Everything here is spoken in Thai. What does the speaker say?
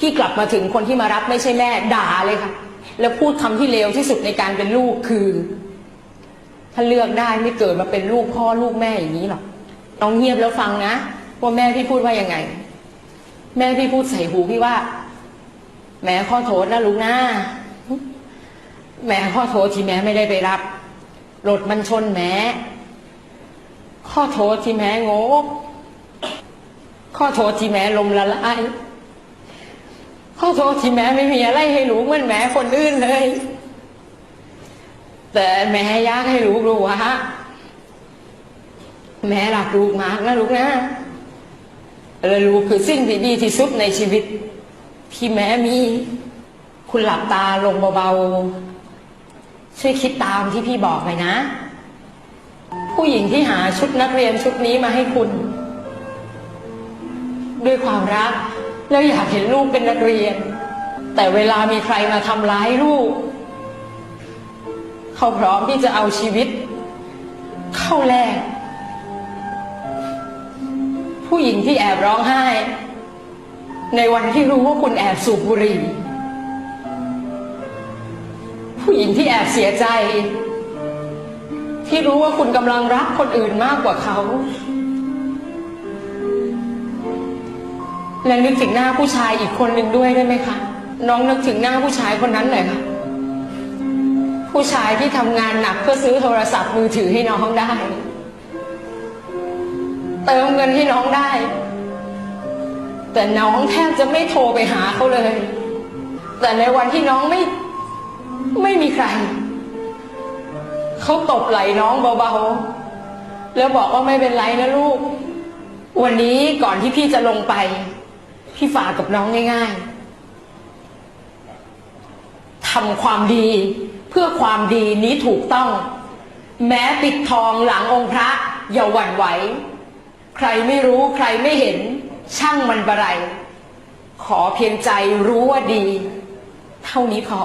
พี่กลับมาถึงคนที่มารับไม่ใช่แม่ด่าเลยค่ะ แล้วพูดคำที่เลวที่สุดในการเป็นลูกคือ ถ้าเลือกได้ไม่เกิดมาเป็นลูกพ่อลูกแม่อย่างนี้หรอกน้องเงียบแล้วฟังนะว่าแม่พี่พูดว่ายังไง แม่พี่พูดใส่หูพี่ว่า แม่ขอโทษนะลูกนะแม่ขอโทษที่แม่ไม่ได้ไปรับรถมันชนแม่ขอโทษที่แม่โง่ขอโทษที่แม่ลมละลาย ขอโทษที่แม่ไม่มีอะไรให้ลูกเหมือนแม่คนอื่นเลย แต่แม่อยากให้ลูกรู้ว่าแม่รักลูกมากนะลูกนะและลูกคือสิ่งที่ดีที่สุดในชีวิต ที่แม่มีคุณหลับตาลงเบาๆช่วยคิดตามที่พี่บอกไปนะ ผู้หญิงที่หาชุดนักเรียนชุดนี้มาให้คุณ ด้วยความรัก แล้วอยากเห็นลูกเป็นนักเรียน แต่เวลามีใครมาทำร้ายลูก เขาพร้อมที่จะเอาชีวิต เข้าแลกผู้หญิงที่แอบร้องไห้ ในวันที่รู้ว่าคุณแอบสูบบุหรี่ผู้หญิงที่แอบเสียใจ ที่รู้ว่าคุณกำลังรักคนอื่นมากกว่าเขา และนึกถึงหน้าผู้ชายอีกคนหนึ่งด้วยได้ไหมคะ น้องนึกถึงหน้าผู้ชายคนนั้นหน่อยค่ะ ผู้ชายที่ทำงานหนักเพื่อซื้อโทรศัพท์มือถือให้น้องได้ เติมเงินให้น้องได้ แต่น้องแทบจะไม่โทรไปหาเขาเลย แต่ในวันที่น้องไม่ไม่มีใคร เขาตบไหล่น้องเบาๆ แล้วบอกว่าไม่เป็นไรนะลูก วันนี้ก่อนที่พี่จะลงไป พี่ฝากกับน้องง่ายๆทำความดีเพื่อความดีนี้ถูกต้อง แม้ปิดทองหลังองค์พระอย่าหวั่นไหว ใครไม่รู้ใครไม่เห็น ช่างมันบะไร ขอเพียงใจรู้ว่าดี เท่านี้พอ